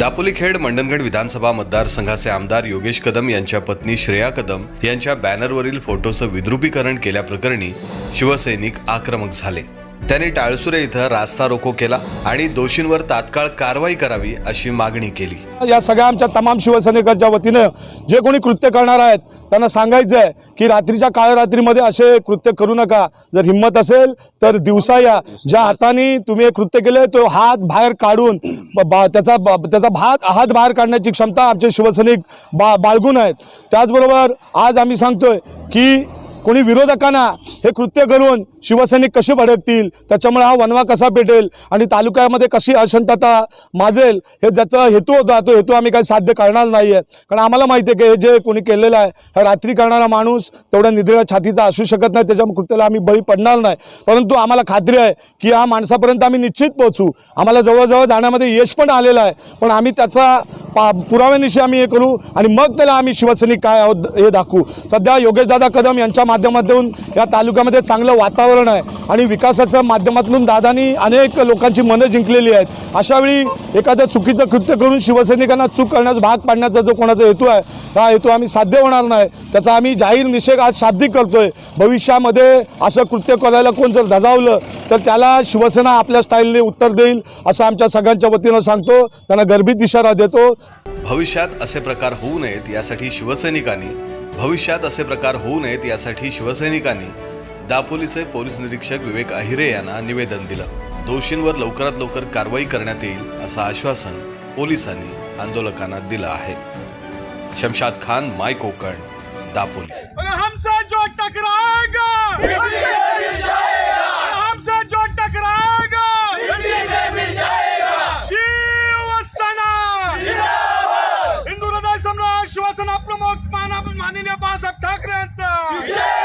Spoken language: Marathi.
दापोली खेड मंडणगड विधानसभा मतदारसंघाचे आमदार योगेश कदम यांच्या पत्नी श्रेया कदम यांच्या बॅनरवरील फोटोचं विद्रुपीकरण केल्याप्रकरणी शिवसैनिक आक्रमक झाले. त्यांनी टाळसुरे इथं रास्ता रोको केला आणि दोषींवर तात्काळ कारवाई करावी अशी मागणी केली. या सगळ्या आमच्या तमाम शिवसैनिकांच्या वतीनं जे कोणी कृत्य करणार आहेत त्यांना सांगायचं आहे की रात्रीच्या काळरात्रीमध्ये असे कृत्य करू नका. जर हिंमत असेल तर दिवसा या. ज्या हाताने तुम्ही हे कृत्य केले तो हात बाहेर काढून बा- त्याचा त्याचा भात हात बाहेर काढण्याची क्षमता आमचे शिवसैनिक बा बाळगून आहेत. त्याचबरोबर आज आम्ही सांगतोय की कोणी विरोधकांना हे कृत्य करून शिवसैनिक कसे भडकतील? त्याच्यामुळे हा वनवा कसा पेटेल? आणि तालुक्यामध्ये कशी अशांतता माजेल? हे ज्याचा हेतू होता तो हेतू आम्ही काही साध्य करणार नाही आहे कारण आम्हाला माहिती आहे की हे जे कोणी केलेलं आहे हा रात्री करणारा माणूस तेवढ्या निधीला छातीचा असू शकत नाही त्याच्या कृत्याला आम्ही बळी पडणार नाही. परंतु आम्हाला खात्री आहे की या माणसापर्यंत आम्ही निश्चित पोहोचू. आम्हाला जवळजवळ जाण्यामध्ये यश पण आलेलं आहे. पण आम्ही त्याचा पा पुराव्यानिशी आम्ही हे करू आणि मग त्याला आम्ही शिवसैनिक काय आहोत हे दाखवू. सध्या योगेशदादा कदम यांच्या माध्यमातून या तालुक्यामध्ये चांगलं वातावरण आहे आणि विकासाच्या माध्यमातून दादानी अनेक लोकांची मनं जिंकलेली आहेत. अशावेळी एखादं चुकीचं कृत्य करून शिवसैनिकांना चूक करण्याचा भाग पाडण्याचा जो कोणाचा हेतू आहे हा हेतू आम्ही साध्य होणार नाही. त्याचा आम्ही जाहीर निषेध आज शाब्दिक करतोय. भविष्यामध्ये असं कृत्य करायला कोण जर धजावलं तर त्याला शिवसेना आपल्या स्टाईलने उत्तर देईल असं आमच्या सगळ्यांच्या वतीनं सांगतो. त्यांना गर्भित इशारा देतो. भविष्यात असे प्रकार होऊ नयेत यासाठी शिवसैनिकांनी भविष्यात असे प्रकार होऊ नयेत यासाठी शिवसैनिकांनी दापोलीचे पोलीस निरीक्षक विवेक अहिरे यांना निवेदन दिलं. दोषींवर लवकरात लवकर कारवाई करण्यात येईल असं आश्वासन पोलिसांनी आंदोलकांना दिलं आहे. शमशाद खान माय कोकण दापोली. आश्वासन आपलं सम्राट शिवसेना प्रमुख माननीय बाळासाहेब ठाकरे यांचं